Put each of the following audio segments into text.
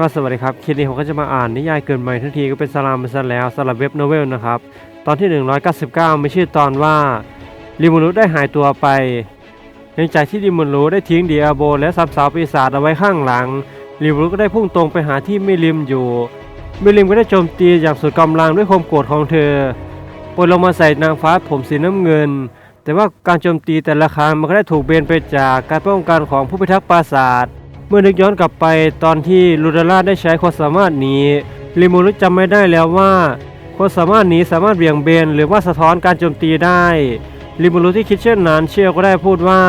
ก็สวัสดีครับคลิปนี้ผมก็จะมาอ่านนิยายเกินใหม่ทันทีก็เป็นสลามไปซะแล้วสำหรับเว็บโนเวลนะครับ ตอนที่ 199มีชื่อตอนว่าริมูรุได้หายตัวไปหลังจากที่ริมูรุได้ทิ้งเดียโบ และสับสาวปีศาจเอาไว้ข้างหลังริมูรุก็ได้พุ่งตรงไปหาที่มิลิมอยู่มิลิมก็ได้โจมตีอย่างสุดกำลังด้วยความโกรธของเธอปล่อยลงมาใส่นางฟ้าผมสีน้ำเงิน แต่ว่าการโจมตีแต่ละครั้งมันก็ได้ถูกเบนไปจากการป้องกันของผู้พิทักษ์ปราสาท เมื่อนึกย้อนกลับไปตอนที่ลูดาร่าได้ใช้ความสามารถหนี้ลิมูรุจำไม่ได้แล้วว่าความสามารถหนี้สามารถเบี่ยงเบนหรือว่าสะท้อนการโจมตีได้ลิมูรุที่คิดเช่นนั้นเชียวก็ได้พูดว่า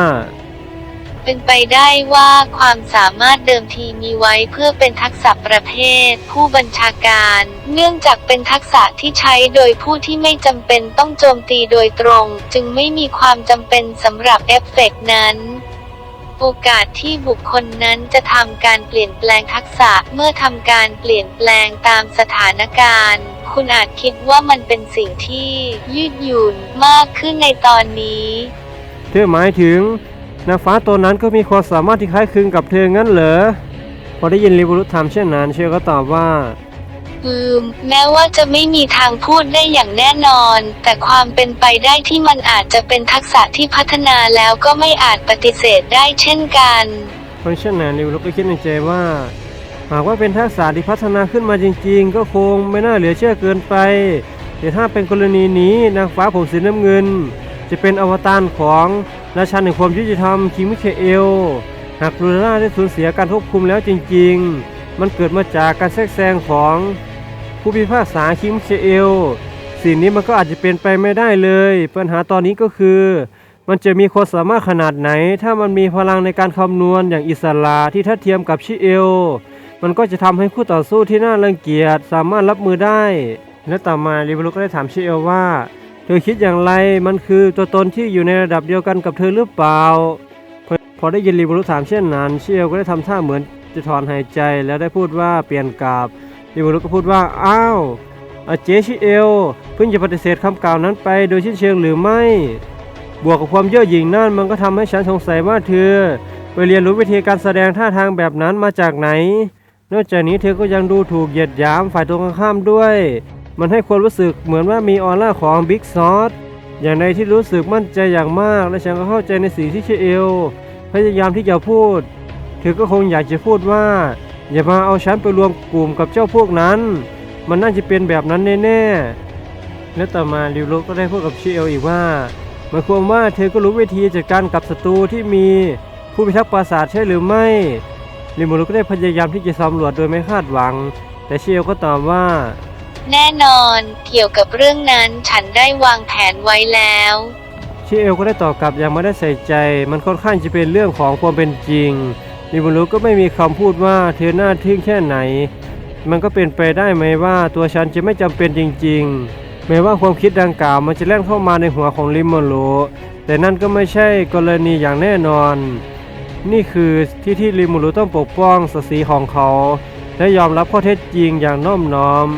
เป็นไปได้ว่าความสามารถเดิมทีมีไว้เพื่อเป็นทักษะประเภท ผู้บัญชาการ เนื่องจากเป็นทักษะที่ใช้โดยผู้ที่ไม่จำเป็นต้องโจมตีโดยตรง จึงไม่มีความจำเป็นสำหรับเอฟเฟกต์นั้น โอกาสที่บุคคลนั้นจะทำการเปลี่ยนแปลงทักษะเมื่อทำการเปลี่ยนแปลงตามสถานการณ์ คุณอาจคิดว่ามันเป็นสิ่งที่ยืดหยุ่นมากขึ้นในตอนนี้ เธอหมายถึงนางฟ้าตัวนั้นก็มีความสามารถที่คล้ายคลึงกับเธองั้นเหรอ พอได้ยินลิมูรุถามเช่นนั้น เชียวก็ตอบว่า อืม แม้ว่าจะไม่มีทางพูดได้อย่างแน่นอน แต่ความเป็นไปได้ที่มันอาจจะเป็นทักษะที่พัฒนาแล้วก็ไม่อาจปฏิเสธได้เช่นกัน เพราะฉะนั้นลิมูรุก็คิดในใจว่า หากว่าเป็นทักษะที่พัฒนาขึ้นมาจริง ๆ ก็คงไม่น่าเหลือเชื่อเกินไป แต่ถ้าเป็นกรณีนี้นางฟ้าผมสีน้ำเงิน จะเป็นอวตารของราชันแห่งความยุติธรรมคิงมิเคเอล หากลูน่าได้สูญเสียการควบคุมแล้วจริง ๆ มันเกิดมาจากการแทรกแซงของ ผู้พิพากษาคิมเคเอลสิ่งนี้มันก็อาจจะเป็นไปไม่ได้เลย ปัญหาตอนนี้ก็คือ มันจะมีความสามารถขนาดไหน ถ้ามันมีพลังในการคำนวณอย่างอิสระที่ทัดเทียมกับชิเอล มันก็จะทำให้คู่ต่อสู้ที่น่ารังเกียจสามารถรับมือได้ และต่อมาริบลุก็ได้ถามชิเอลว่า เธอคิดอย่างไรมันคือตัวตนที่อยู่ในระดับเดียวกันกับเธอหรือเปล่า พอได้ยินริบลุถามเช่นนั้นชิเอลก็ได้ทำท่าเหมือนจะถอนหายใจแล้วได้พูดว่าเปลี่ยนกาบ ริบลุก็พูดว่า อ้าวเจชิเอล เพิ่งจะปฏิเสธคำกล่าวนั้นไปโดยชิ้นเชิงหรือไม่ บวกกับความเย่อหยิ่งนั่นมันก็ทำให้ฉันสงสัยว่าเธอ ไปเรียนรู้วิธีการแสดงท่าทางแบบนั้นมาจากไหน นอกจากนี้เธอก็ยังดูถูกเหยียดหยามฝ่ายตรงข้ามด้วย มันให้ความรู้สึกเหมือนว่ามีออร่าของบิ๊กซอสอย่างในที่รู้สึกมั่นใจอย่างมาก และฉันก็เข้าใจในสิ่งที่เชเอล พยายามที่จะพูด เธอก็คงอยากจะพูดว่า อย่ามาเอาฉันไปรวมกลุ่มกับเจ้าพวกนั้น มันน่าจะเป็นแบบนั้นแน่ๆ และต่อมาริวโรก็ได้พูดกับเชเอลอีกว่าหมายความว่าเธอก็รู้วิธีจัดการกับศัตรูที่มีผู้พิทักษ์ปราสาทใช่หรือไม่ลิมูรุก็ได้พยายามที่จะสำรวจโดยไม่คาดหวัง แต่เชลก็ตอบว่า แน่นอนเกี่ยวกับเรื่องนั้นฉันได้วางแผนไว้แล้วเชลก็ได้ตอบกลับอย่างไม่ได้ใส่ใจ มันค่อนข้างจะเป็นเรื่องของความเป็นจริง ลิมูรุก็ไม่มีคำพูดว่าเธอหน้าทึ่งแค่ไหน มันก็เป็นไปได้ไหมว่าตัวฉันจะไม่จำเป็นจริง ๆ แม้ว่าความคิดดังกล่าวมันจะแล่นเข้ามาในหัวของลิมูรุแต่นั่นก็ไม่ใช่กรณีอย่างแน่นอน นี่คือที่ที่ลิมูรุต้องปกป้องศักดิ์ศรีของเขา และยอมรับข้อเท็จจริงอย่างน้อมน้อม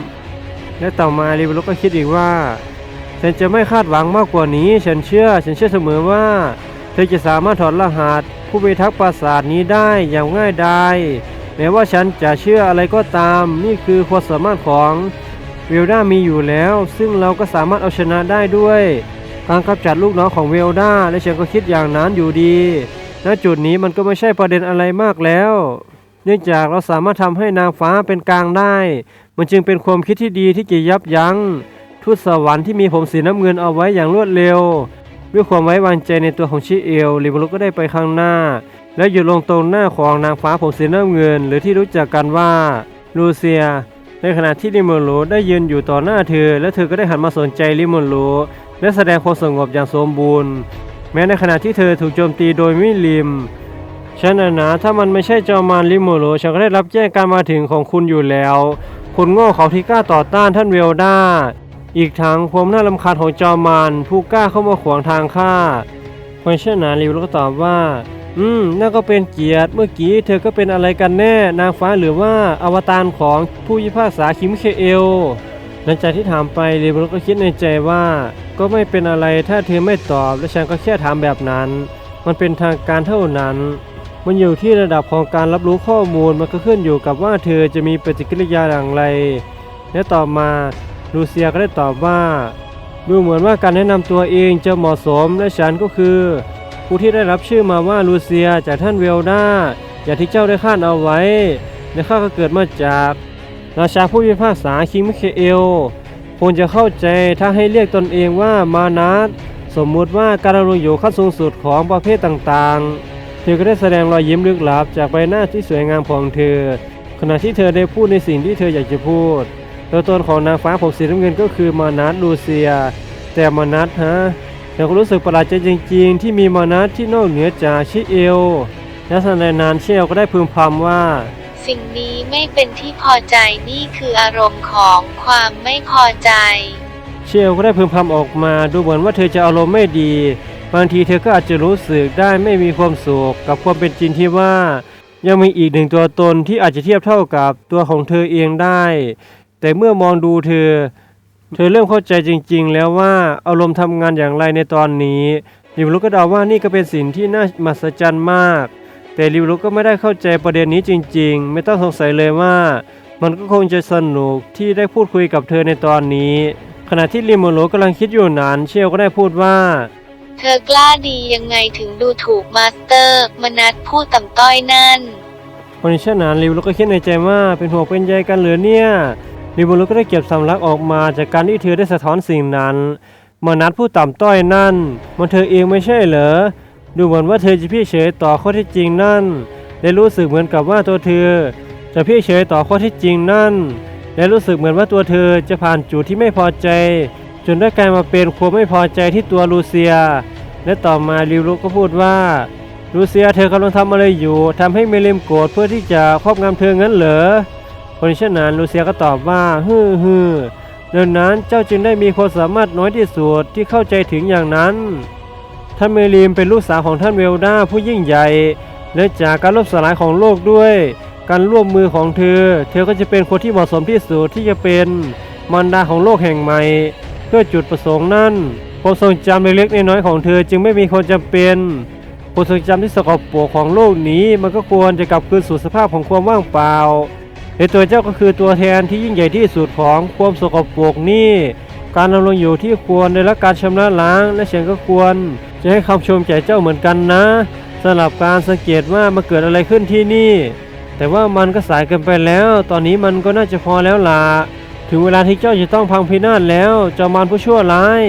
และต่อมาลิมูรุก็คิดอีกว่า ฉันจะไม่คาดหวังมากกว่านี้ ฉันเชื่อ ฉันเชื่อเสมอว่า เธอจะสามารถถอดรหัสผู้พิทักษ์ปราสาทนี้ได้อย่างง่ายดายแม้ว่าฉันจะเชื่ออะไรก็ตาม นี่คือความสามารถของเวลดามีอยู่แล้ว ซึ่งเราก็สามารถเอาชนะได้ด้วยการกำจัดลูกน้องของเวลดาและฉันก็คิดอย่างนั้นอยู่ดีณจุดนี้มันก็ไม่ใช่ประเด็นอะไรมากแล้ว เนื่องจากเราสามารถทำให้นางฟ้าเป็นกลางได้ มันจึงเป็นความคิดที่ดีที่จะยับยั้งทูตสวรรค์ที่มีผมสีน้ำเงินเอาไว้อย่างรวดเร็ว ด้วยความไว้วางใจในตัวของชิเอลลิบรุก็ได้ไปข้างหน้า และหยุดลงตรงหน้าของนางฟ้าผมสีน้ำเงิน หรือที่รู้จักกันว่าลูเซีย ในขณะที่ลิมูรุได้ยืนอยู่ต่อหน้าเธอ และเธอก็ได้หันมาสนใจลิมูรุและแสดงความสงบอย่างสมบูรณ์ แม้ในขณะที่เธอถูกโจมตีโดยมิลิมฉันนะนถ้ามันไม่ใช่จอมารลิโมโรฉันก็ได้รับแจ้งการมาถึงของคุณอยู่แล้วคนโง่เขาที่กล้าต่อต้านท่านเวลดา อีกทั้งความน่ารำคาญของจอมมารผู้กล้าเข้ามาขวางทางข้าเพราะฉะนั้นลิวก็ตอบว่า อืมนั่นก็เป็นเกียรติเมื่อกี้เธอก็เป็นอะไรกันแน่ นางฟ้าหรือว่าอวตารของผู้พิพากษาคิมเคเอลหลังจากที่ถามไปลิวก็คิดในใจว่า ก็ไม่เป็นอะไรถ้าเธอไม่ตอบ และฉันก็แค่ถามแบบนั้น มันเป็นทางการเท่านั้น มันอยู่ที่ระดับของการรับรู้ข้อมูลมันก็ขึ้นอยู่กับว่าเธอจะมีปฏิกิริยาอย่างไร และต่อมา ลูเซียก็ได้ตอบว่า ดูเหมือนว่าการแนะนำตัวเองจะเหมาะสมและฉันก็คือ ผู้ที่ได้รับชื่อมาว่าลูเซียจากท่านเวลดาอย่างที่เจ้าได้คาดเอาไว้และข้าก็เกิดมาจาก ราชาผู้พิพากษาคิงมิเคเอลควรจะเข้าใจถ้าให้เรียกตนเองว่ามานัสสมมุติว่าการดำรงอยู่ขั้นสูงสุดของประเภทต่างๆ เธอก็ได้แสดงรอยยิ้มลึกลับจากใบหน้าที่สวยงามของเธอ ขณะที่เธอได้พูดในสิ่งที่เธออยากจะพูด ตัวตนของนางฟ้าผมสีน้ำเงินก็คือมานัสลูเซีย แต่มานัสฮะเธอก็รู้สึกประหลาดใจจริง ๆ ที่มีมานัสที่นอกเหนือจากชิเอลและทันใดนั้นเชลก็ได้พึมพำว่า สิ่งนี้ไม่เป็นที่พอใจนี่คืออารมณ์ของความไม่พอใจ เชลก็ได้พึมพำออกมาดูเหมือนว่าเธอจะอารมณ์ไม่ดี บางทีเธอก็อาจจะรู้สึกได้ไม่มีความสุขกับความเป็นจริงที่ว่า ยังมีอีกหนึ่งตัวตนที่อาจจะเทียบเท่ากับตัวของเธอเองได้ แต่เมื่อมองดูเธอ เธอเริ่มเข้าใจจริง ๆ แล้วว่าอารมณ์ทำงานอย่างไรในตอนนี้ลิวลุกก็เดาว่านี่ก็เป็นสิ่งที่น่ามหัศจรรย์มาก แต่ลิวลุกก็ไม่ได้เข้าใจประเด็นนี้จริง ๆ ไม่ต้องสงสัยเลยว่า มันก็คงจะสนุกที่ได้พูดคุยกับเธอในตอนนี้ ขณะที่ลิมโมโลกำลังคิดอยู่นั้นเชลก็ได้พูดว่าเธอกล้าดียังไงถึงดูถูกมาสเตอร์ มนัดพูดต่ำต้อยนั่นคนเช่นนั้นลิวลุกก็คิดในใจว่าเป็นห่วงเป็นใยกันเหรือเนี่ย ลิมโมโลก็ได้เก็บสำลักออกมาจากการที่เธอได้สะท้อนสิ่งนั้นมานัดผู้ต่ำต้อยนั่น มันเธอเองไม่ใช่เหรอ ดูเหมือนว่าเธอจะพี่เฉยต่อข้อที่จริงนั่นและรู้สึกเหมือนกับว่าตัวเธอ จะพี่เฉยต่อข้อที่จริงนั่น และรู้สึกเหมือนว่าตัวเธอจะผ่านจุดที่ไม่พอใจ จนได้กลายมาเป็นความไม่พอใจที่ตัวลูเซีย และต่อมาลิวลุกก็พูดว่าลูเซียเธอกำลังทำอะไรอยู่ทำให้เมเลมโกรธเพื่อที่จะครอบงำเธองั้นเหรอ คนเช่นนั้นลูเซียก็ตอบว่าฮึ่ฮึ่ดังนั้นเจ้าจึงได้มีความสามารถน้อยที่สุดที่เข้าใจถึงอย่างนั้น ท่านเมลิมเป็นลูกสาวของท่านเวลดาผู้ยิ่งใหญ่ และจากการล่มสลายของโลกด้วย การร่วมมือของเธอ เธอก็จะเป็นคนที่เหมาะสมที่สุดที่จะเป็นมารดาของโลกแห่งใหม่เพื่อจุดประสงค์นั้นความทรงจำเล็กๆน้อยๆของเธอจึงไม่มีความจำเป็นความทรงจำที่สกปรกของโลกนี้ มันก็ควรจะกลับคืนสู่สภาพของความว่างเปล่า ในตัวเจ้าก็คือตัวแทนที่ยิ่งใหญ่ที่สุดของความสกปรกนี้การดำรงอยู่ที่ควรได้รับการชำระล้างและฉันก็ควร จะให้คำชมแก่เจ้าเหมือนกันนะสำหรับการสังเกตว่ามาเกิดอะไรขึ้นที่นี่ แต่ว่ามันก็สายเกินไปแล้ว ตอนนี้มันก็น่าจะพอแล้วล่ะถึงเวลาที่เจ้าจะต้องพังพินาศแล้วจอมมารผู้ชั่วร้าย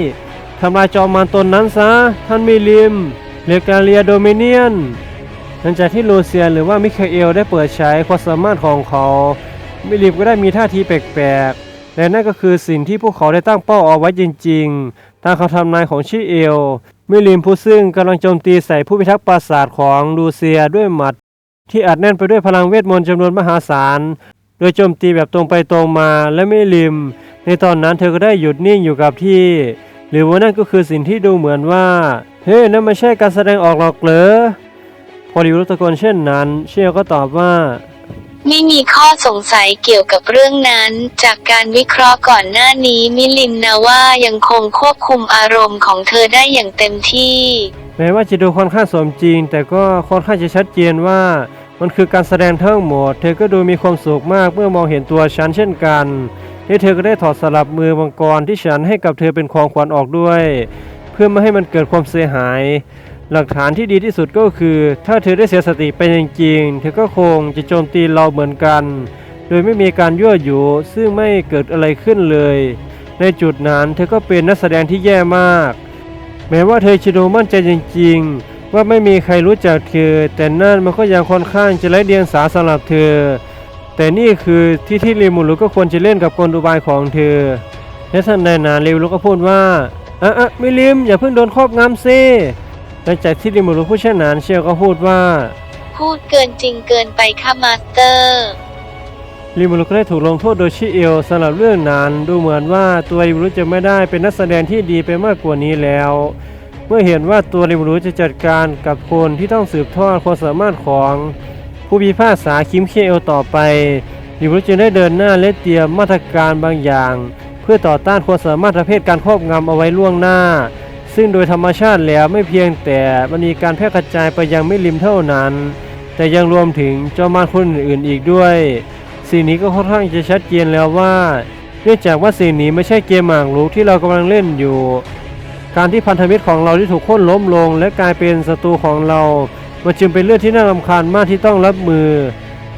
ทำลายจอมมารตนนั้นซะ ท่านมิลิมเลกาเลียโดเมเนียน หลังจากที่ลูเซียนหรือว่ามิคาเอลได้เปิดใช้ความสามารถของเขามิลิมก็ได้มีท่าทีแปลกๆ และนั่นก็คือสิ่งที่พวกเขาได้ตั้งเป้าเอาไว้จริงๆ ตามคำทำนายของชิเอล มิลิมผู้ซึ่งกำลังโจมตีใส่ผู้พิทักษ์ปราสาทของลูเซียด้วยหมัด ที่อัดแน่นไปด้วยพลังเวทมนต์จำนวนมหาศาล โดยโจมตีแบบตรงไปตรงมาและมิลิม ในตอนนั้นเธอก็ได้หยุดนิ่งอยู่กับที่ หรือว่านั่นก็คือสิ่งที่ดูเหมือนว่า เฮ้ยนั่นไม่ใช่การแสดงออกหรอกเหรอ พอดิวรุตะโกนเช่นนั้น เชียวก็ตอบว่า ไม่มีข้อสงสัยเกี่ยวกับเรื่องนั้น จากการวิเคราะห์ก่อนหน้านี้มิลินนาว่ายังคงควบคุมอารมณ์ของเธอได้อย่างเต็มที่ แม้ว่าจะดูค่อนข้างสมจริง แต่ก็ค่อนข้างจะชัดเจนว่า มันคือการแสดงทั้งหมด เธอก็ดูมีความสุขมากเมื่อมองเห็นตัวฉันเช่นกันและเธอก็ได้ถอดสลับมือมังกรที่ฉันให้กับเธอเป็นของขวัญออกด้วย เพื่อไม่ให้มันเกิดความเสียหาย หลักฐานที่ดีที่สุดก็คือ ถ้าเธอได้เสียสติไปจริงๆ เธอก็คงจะโจมตีเราเหมือนกัน โดยไม่มีการยั่วยุซึ่งไม่เกิดอะไรขึ้นเลย ในจุดนั้นเธอก็เป็นนักแสดงที่แย่มาก แม้ว่าเธอจะดูมั่นใจจริงๆ ว่าไม่มีใครรู้จักเธอ แต่นั่นมันก็ยังค่อนข้างจะไร้เดียงสาสำหรับเธอ แต่นี่คือที่ที่ลิมูรุก็ควรจะเล่นกับกลอุบายของเธอและทันใดนั้นลิมูรุก็พูดว่าอะอะมิลิมอย่าเพิ่งโดนครอบงำซิ หลังจากที่ลิมูรุพูดเช่นนั้นเชียวก็พูดว่า พูดเกินจริงเกินไปค่ะมาสเตอร์ลิมูรุก็ได้ถูกลงโทษโดยชิเอลสำหรับเรื่องนั้นดูเหมือนว่าตัวลิมูรุจะไม่ได้เป็นนักแสดงที่ดีไปมากกว่านี้แล้ว เมื่อเห็นว่าตัวลิมูรุจะจัดการกับคนที่ต้องสืบทอดความสามารถของผู้พิพากษาคิมเคเอลต่อไปลิมูรุจึงได้เดินหน้าและเตรียมมาตรการบางอย่าง เพื่อต่อต้านความสามารถประเภทการครอบงำเอาไว้ล่วงหน้า ซึ่งโดยธรรมชาติแล้วไม่เพียงแต่มันมีการแพร่กระจายไปยังไม่ริมเท่านั้น แต่ยังรวมถึงจ้ามารคนอื่นๆอีกด้วย สิ่งนี้ก็ค่อนข้างจะชัดเจนแล้วว่า เนื่องจากว่าสิ่งนี้ไม่ใช่เกมหมากรุกที่เรากำลังเล่นอยู่ การที่พันธมิตรของเราที่ถูกโค่นล้มลง และกลายเป็นศัตรูของเรา มันจึงเป็นเรื่องที่น่ารำคาญมากที่ต้องรับมือ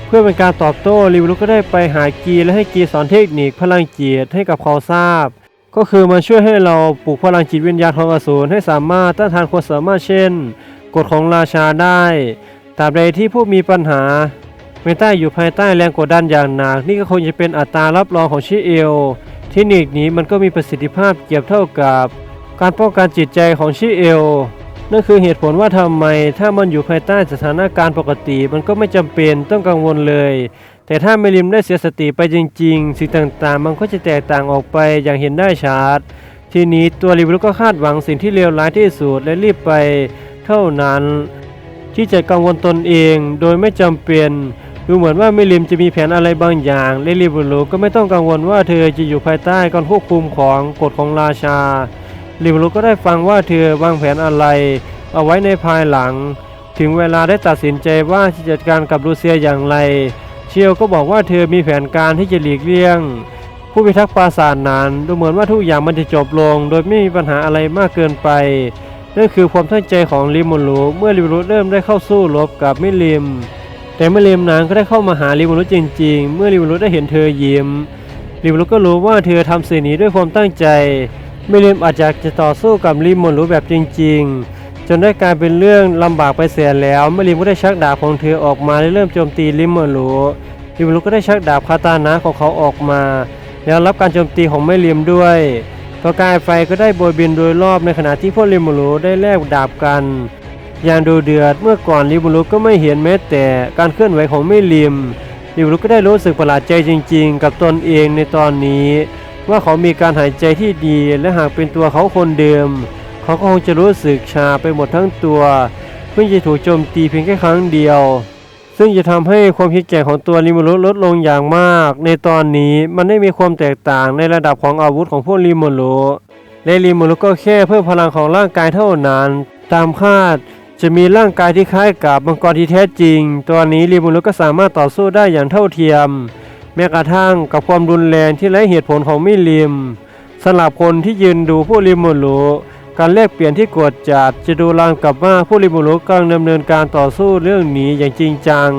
เพื่อเป็นการตอบโต้ริวลุก็ได้ไปหากีและให้กีสอนเทคนิคพลังจิตให้กับเขาทราบ ก็คือมันช่วยให้เราปลูกพลังจิตวิญญาณของอสูรให้สามารถต้านทานความสามารถเช่นกฎของราชาได้ตราบใดที่ผู้มีปัญหาไม่ใต้อยู่ภายใต้แรงกดดันอย่างหนัก นี่ก็คงจะเป็นอัตรารับรองของชิเอลเทคนิคนี้มันก็มีประสิทธิภาพเกียบเท่ากับ การป้องกันจิตใจของชิเอลนั่นคือเหตุผลว่าทำไมถ้ามันอยู่ภายใต้สถานการณ์ปกติ มันก็ไม่จำเป็นต้องกังวลเลย แต่ถ้าเมลิมได้เสียสติไปจริง ๆ สิ่งต่างๆ มันก็จะแตกต่างออกไปอย่างเห็นได้ชัดทีนี้ตัวริบลุก็คาดหวังสิ่งที่เลวร้ายที่สุดและรีบไปเท่านั้น ที่จะกังวลตนเองโดยไม่จำเป็นดูเหมือนว่าเมลิมจะมีแผนอะไรบางอย่างและริบุลุก็ไม่ต้องกังวลว่าเธอจะอยู่ภายใต้การควบคุมของกฎของราชาลิบุลุก็ได้ฟังว่าเธอวางแผนอะไร เอาไว้ในภายหลัง ถึงเวลาได้ตัดสินใจว่าจะจัดการกับรูเซียอย่างไร เชียวก็บอกว่าเธอมีแผนการที่จะหลีกเลี่ยง ผู้พิทักษ์ปราสาทนั้นดูเหมือนว่าทุกอย่างมันจะจบลง โดยไม่มีปัญหาอะไรมากเกินไปนั่นคือความตั้งใจของลิมูรุเมื่อลิมูรุเริ่มได้เข้าสู้รบกับมิลิม แต่มื่อลิมนั้นก็ได้เข้ามาหาลิมูรุจริง ๆ เมื่อลิมูรุได้เห็นเธอยิ้มลิมูรุก็รู้ว่าเธอทำสิ่งนี้ด้วยความตั้งใจมิลิมอาจจะจะต่อสู้กับลิมูรุแบบจริง ๆ จนได้กลายเป็นเรื่องลำบากไปเสียแล้วมื่อลิมก็ได้ชักดาบของเธอออกมาและเริ่มโจมตีลิมูรุลิมูรุก็ได้ชักดาบคาตานะของเขาออกมา แล้วรับการโจมตีของแม่ลิมด้วยประกายไฟก็ได้โบยบินโดยรอบในขณะที่พวกลิมูรุได้แลกดาบกัน อย่างดูเดือดเมื่อก่อนลิมูรุก็ไม่เห็นแม้แต่การเคลื่อนไหวของแม่ลิมลิมูรุก็ได้รู้สึกประหลาดใจจริง ๆ กับตนเองในตอนนี้ ว่าเขามีการหายใจที่ดีและหากเป็นตัวเขาคนเดิม เขาก็คงจะรู้สึกชาไปหมดทั้งตัวเพิ่งจะถูกโจมตีเพียงแค่ครั้งเดียว ซึ่งจะทำให้ความคิดแก่ของตัวริมูรุลดลงอย่างมาก ในตอนนี้มันได้มีความแตกต่างในระดับของอาวุธของพวกริมูรุและริมูรุก็แค่เพิ่มพลังของร่างกายเท่านั้น ตามคาดจะมีร่างกายที่คล้ายกับมังกรที่แท้จริงตอนนี้ริมูรุก็สามารถต่อสู้ได้อย่างเท่าเทียม แม้กระทั่งกับความรุนแรงที่ไร้เหตุผลของมิลิมสำหรับคนที่ยืนดูผู้ริมูรุ การแลกเปลี่ยนที่กวดจัดจะดูรางกับว่าผู้ริมูรุกำลังดำเนินการต่อสู้เรื่องนี้อย่างจริงจัง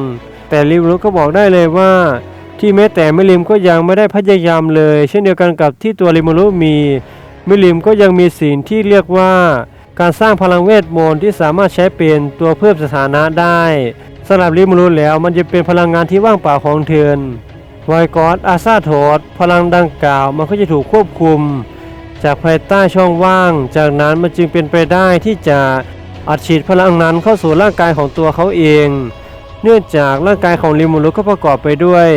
แต่ริมูรุก็บอกได้เลยว่า ที่แม้แต่มิลิมก็ยังไม่ได้พยายามเลย เช่นเดียวกันกับที่ตัวริมูรุมีมิลิมก็ยังมีสิ่งที่เรียกว่า การสร้างพลังเวทมนต์ที่สามารถใช้เป็นตัวเพิ่มสถานะได้สำหรับริมูรุแล้วมันจะเป็นพลังงานที่ว่างเปล่าของเธอไวกอสอาซาโทดพลังดังกล่าวมันก็จะถูกควบคุม จากภายใต้ช่องว่าง จากนั้นมันจึงเป็นไปได้ที่จะอัดฉีดพลังนั้นเข้าสู่ร่างกายของตัวเขาเอง เนื่องจากร่างกายของลิมูรุก็ประกอบไปด้วย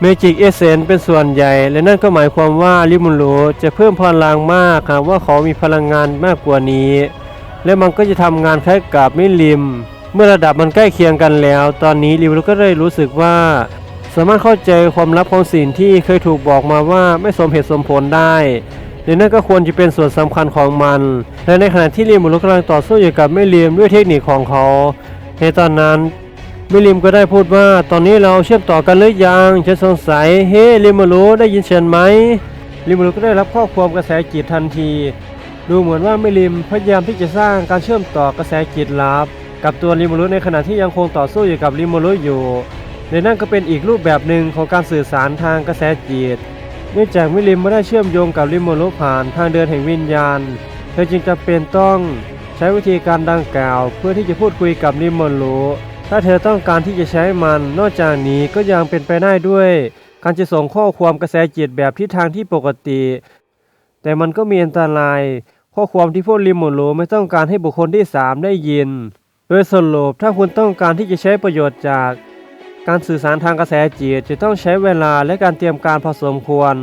เมจิกเอเซนเป็นส่วนใหญ่ และนั่นก็หมายความว่าลิมูรุจะเพิ่มพลังมากหากว่าเขามีพลังงานมากกว่านี้ และมันก็จะทำงานคล้ายกับมิลิม เมื่อระดับมันใกล้เคียงกันแล้ว ตอนนี้ลิมูรุก็ได้รู้สึกว่า สามารถเข้าใจความลับของสิ่งที่เคยถูกบอกมาว่าไม่สมเหตุสมผลได้ และนั่นก็ควรจะเป็นส่วนสำคัญของมัน และในขณะที่ลิมบุรุษกำลังต่อสู้อยู่กับแม่ลิมด้วยเทคนิคของเขา ในตอนนั้นแม่ลิมก็ได้พูดว่าตอนนี้เราเชื่อมต่อกันหรือยังฉันสงสัยเฮ้ลิมบุรุได้ยินฉันไหมลิมบุรุก็ได้รับข้อความกระแสจิตทันที ดูเหมือนว่าแม่ลิมพยายามที่จะสร้างการเชื่อมต่อกระแสจิตลับ กับตัวลิมบุรุในขณะที่ยังคงต่อสู้อยู่กับลิมบุรุอยู่และนั่นก็เป็นอีกรูปแบบหนึ่งของการสื่อสารทางกระแสจิต เนื่องจากมิลิมไม่ได้เชื่อมโยงกับลิมโมโลผ่านทางเดินแห่งวิญญาณ เธอจึงจำเป็นต้องใช้วิธีการดังกล่าว เพื่อที่จะพูดคุยกับลิมโมโลถ้าเธอต้องการที่จะใช้มัน นอกจากนี้ก็ยังเป็นไปได้ด้วย การจะส่งข้อความกระแสจิตแบบทิศทางที่ปกติ แต่มันก็มีอันตราย ข้อความที่พวกลิมโมโลไม่ต้องการให้บุคคลที่สามได้ยิน โดยสรุปถ้าคุณต้องการที่จะใช้ประโยชน์จาก การสื่อสารทางกระแสจิตจะต้องใช้เวลาและการเตรียมการพอสมควร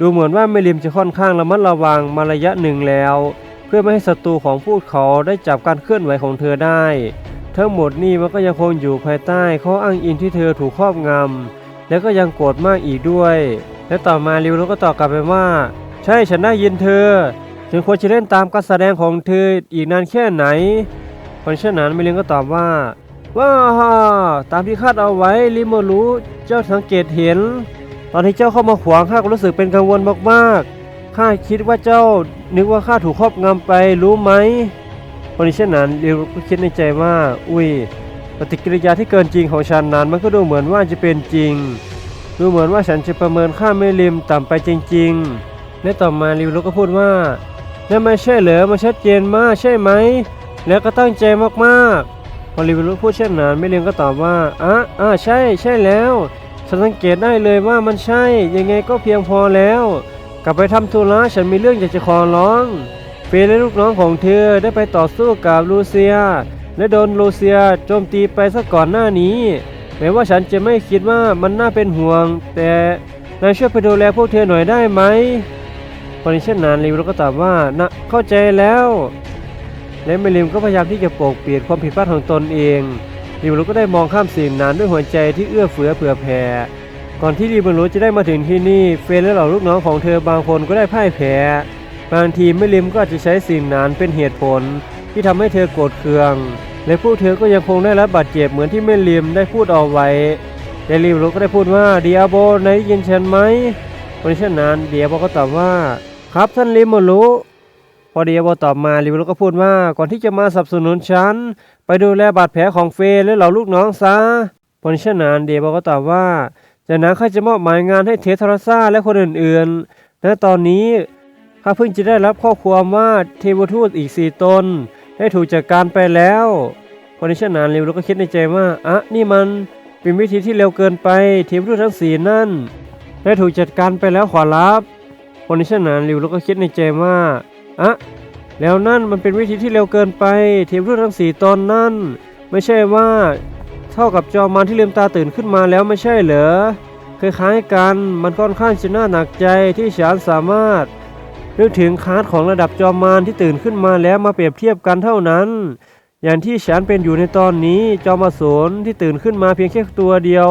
ดูเหมือนว่าเมลิมจะค่อนข้างระมัดระวังมาระยะหนึ่งแล้ว เพื่อไม่ให้ศัตรูของผู้เขาได้จับการเคลื่อนไหวของเธอได้ ทั้งหมดนี้มันก็ยังคงอยู่ภายใต้ข้ออ้างอิงที่เธอถูกครอบงำและก็ยังโกรธมากอีกด้วย และต่อมาริวก็ตอบกลับไปว่า ใช่ฉันได้ยินเธอฉันควรจะเล่นตามการแสดงของเธออีกนานแค่ไหนเพราะฉะนั้นเมลิมก็ตอบว่า ว้าฮตามที่คาดเอาไว้ริโมรู้เจ้าสังเกตเห็น ตอนที่เจ้าเข้ามาขวางข้าก็รู้สึกเป็นกังวลมากๆข้าคิดว่าเจ้านึกว่าข้าถูกครอบงำไปรู้ไหมคนที่เช่นนั้นริวก็คิดในใจว่า อุ้ยปฏิกิริยาที่เกินจริงของฉันนั้นมันก็ดูเหมือนว่าจะเป็นจริง ดูเหมือนว่าฉันจะประเมินค่าไม่ริมต่ำไปจริงๆ และต่อมาริวก็พูดว่านั่นไม่ใช่เหรอมันชัดเจนมากใช่ไหม แล้วก็ตั้งใจมากๆ พอริวโลพูดเช่นนั้นไม่ริมก็ตอบว่าอะอะใช่ใช่แล้วฉันสังเกตได้เลยว่ามันใช่ ยังไงก็เพียงพอแล้ว กลับไปทำธุระฉันมีเรื่องอยากจะขอร้องเฟยและลูกน้องของเธอได้ไปต่อสู้กับลูเซีย และโดนลูเซียโจมตีไปซะก่อนหน้านี้แม้ว่าฉันจะไม่คิดว่ามันน่าเป็นห่วง แต่นายช่วยไปดูแลพวกเธอหน่อยได้ไหมคนที่เช่นนั้นลิวก็ตอบว่านะเข้าใจแล้ว และเมลิมก็พยายามที่จะปกปิดความผิดพลาดของตนเองลิวก็ได้มองข้ามสิ่งนั้นด้วยหัวใจที่เอื้อเฟื้อเผื่อแผ่ก่อนที่ลิวจะได้มาถึงที่นี่เฟยและเหล่าลูกน้องของเธอบางคนก็ได้พ่ายแพ้บางทีเมลิมก็อาจจะใช้สิ่งนั้นเป็นเหตุผลที่ทำให้เธอโกรธเคือง และพวกเธอก็ยังคงได้รับบาดเจ็บเหมือนที่เมลิมได้พูดเอาไว้แต่ลิวก็ได้พูดว่าเดียโบนายยินฉันไหมเพราะฉะนั้นเดียโบก็ตอบว่า ครับท่านลิมรุ พอดียโบตอบมาลิวก็พูดว่าก่อนที่จะมาสนับสนุนฉัน ไปดูแลบาดแผลของเฟยและเหล่าลูกน้องซะพราะฉะนั้นเดียบก็ตอบว่าจากนั้นข้าจะมอบหมายงานให้เททราซาและคนอื่นๆและตอนนี้ข้าเพิ่งจะได้รับข้อความว่าเทวทูตอีกสี่ตน ได้ถูกจัดการไปแล้วคนที่เช่นนั้นเร็วแล้วก็คิดในใจว่าอะนี่มันเป็นวิธีที่เร็วเกินไปเทวทูตทั้งสี่นั่น ได้ถูกจัดการไปแล้วขอรับคนที่เช่นนั้นเร็วแล้วก็คิดในใจว่า อะแล้วนั่นมันเป็นวิธีที่เร็วเกินไปเทวทูตทั้งสี่ตอนนั่น ไม่ใช่ว่า เท่ากับจอมมารที่ลืมตาตื่นขึ้นมาแล้วไม่ใช่เหรอคล้ายๆกันมันค่อนข้างจะน่าหนักใจที่ฉันสามารถนึกถึงคาร์ดของระดับจอมมารที่ตื่นขึ้นมาแล้วมาเปรียบเทียบกันเท่านั้น อย่างที่ฉันเป็นอยู่ในตอนนี้จอมอสูรที่ตื่นขึ้นมาเพียงแค่ตัวเดียว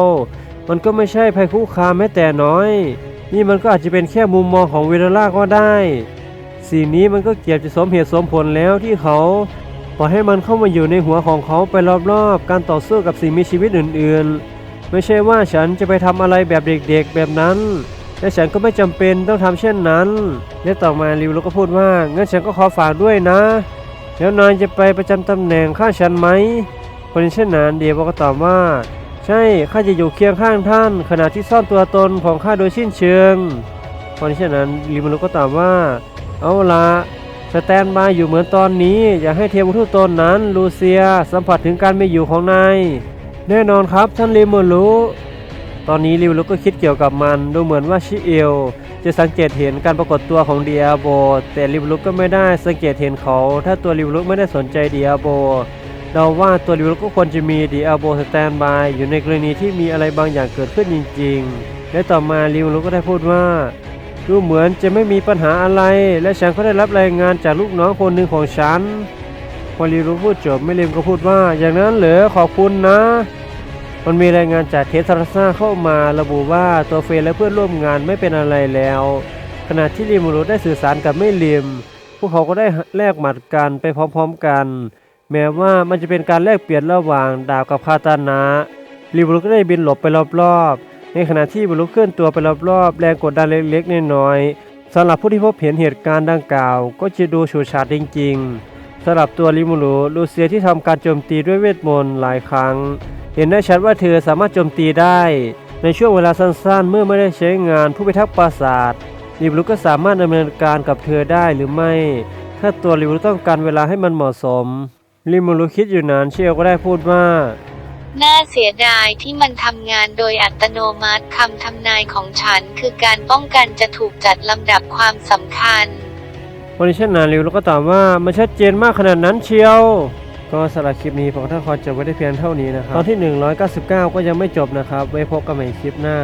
มันก็ไม่ใช่ภัยคุกคามแม้แต่น้อย นี่มันก็อาจจะเป็นแค่มุมมองของเวลล่าก็ได้ สิ่งนี้มันก็เกียบจะสมเหตุสมผลแล้วที่เขาปล่อยให้มันเข้ามาอยู่ในหัวของเขาไปรอบๆ การต่อสู้กับสิ่งมีชีวิตอื่นๆ ไม่ใช่ว่าฉันจะไปทำอะไรแบบเด็กๆแบบนั้น และฉันก็ไม่จำเป็นต้องทำเช่นนั้น และต่อมาริวโลก็พูดว่างั้นฉันก็ขอฝากด้วยนะ แล้วนายจะไปประจำตำแหน่งข้าฉันไหมคนเช่นนั้นเดียวก็ตอบว่า ใช่ข้าจะอยู่เคียงข้างท่าน ขณะที่ซ่อนตัวตนของข้าโดยสิ้นเชิงคนเช่นนั้นริวโลก็ตอบว่า เอาละสแตนบายอยู่เหมือนตอนนี้ อยากให้เทวทูตตนนั้น ลูเซียสัมผัสถึงการไม่อยู่ของนาย แน่นอนครับท่านริมูรุตอนนี้ริวลุกก็คิดเกี่ยวกับมันดูเหมือนว่าชิเอลจะสังเกตเห็นการปรากฏตัวของเดียโบ แต่ริวลุกก็ไม่ได้สังเกตเห็นเขา ถ้าตัวริวลุกไม่ได้สนใจเดียโบเดาว่าตัวริวลุกก็ควรจะมีเดียโบสแตนบายอยู่ในกรณีที่มีอะไรบางอย่างเกิดขึ้นจริง ๆ และต่อมาริวลุก็ได้พูดว่า ดูเหมือนจะไม่มีปัญหาอะไร และฉันก็ได้รับรายงานจากลูกน้องคนหนึ่งของฉันพอริวลุกพูดจบไม่ริมก็พูดว่า อย่างนั้นเหรอขอบคุณนะ มันมีรายงานจากเทสราซาเข้ามาระบุว่าตัวเฟยและเพื่อนร่วมงานไม่เป็นอะไรแล้ว ขณะที่ริมูรุได้สื่อสารกับไม่ลิมพวกเขาก็ได้แลกหมัดกันไปพร้อมๆกัน แม้ว่ามันจะเป็นการแลกเปลี่ยนระหว่างดาบกับคาตานะริมูรุก็ได้บินหลบไปรอบๆ ในขณะที่บุรุษเคลื่อนตัวไปรอบๆแรงกดดันเล็กๆน้อยๆสำหรับผู้ที่พบเห็นเหตุการณ์ดังกล่าว ก็จะดูฉูดฉาดจริงๆสำหรับตัวริมูรุลูเซียที่ทำการโจมตีด้วยเวทมนต์หลายครั้ง เห็นได้ชัดว่าเธอสามารถโจมตีได้ ในช่วงเวลาสั้นๆ เมื่อไม่ได้ใช้งานผู้พิทักษ์ปราสาทลิบลุกก็สามารถดำเนินการกับเธอได้หรือไม่ ถ้าตัวลิบลุกต้องการเวลาให้มันเหมาะสมลิมูรุคิดอยู่นานเชียวก็ได้พูดว่า น่าเสียดายที่มันทำงานโดยอัตโนมัติคำทำนายของฉัน คือการป้องกันจะถูกจัดลำดับความสำคัญ วันนี้ชนนานลิวแล้วก็ตามว่ามันชัดเจนมากขนาดนั้นเชียว ก็สำหรับคลิปนี้ผมท่านขอจบไว้ได้เพียงเท่านี้นะครับ ตอนที่ 199 ก็ยังไม่จบนะครับ ไว้พบกันใหม่คลิปหน้า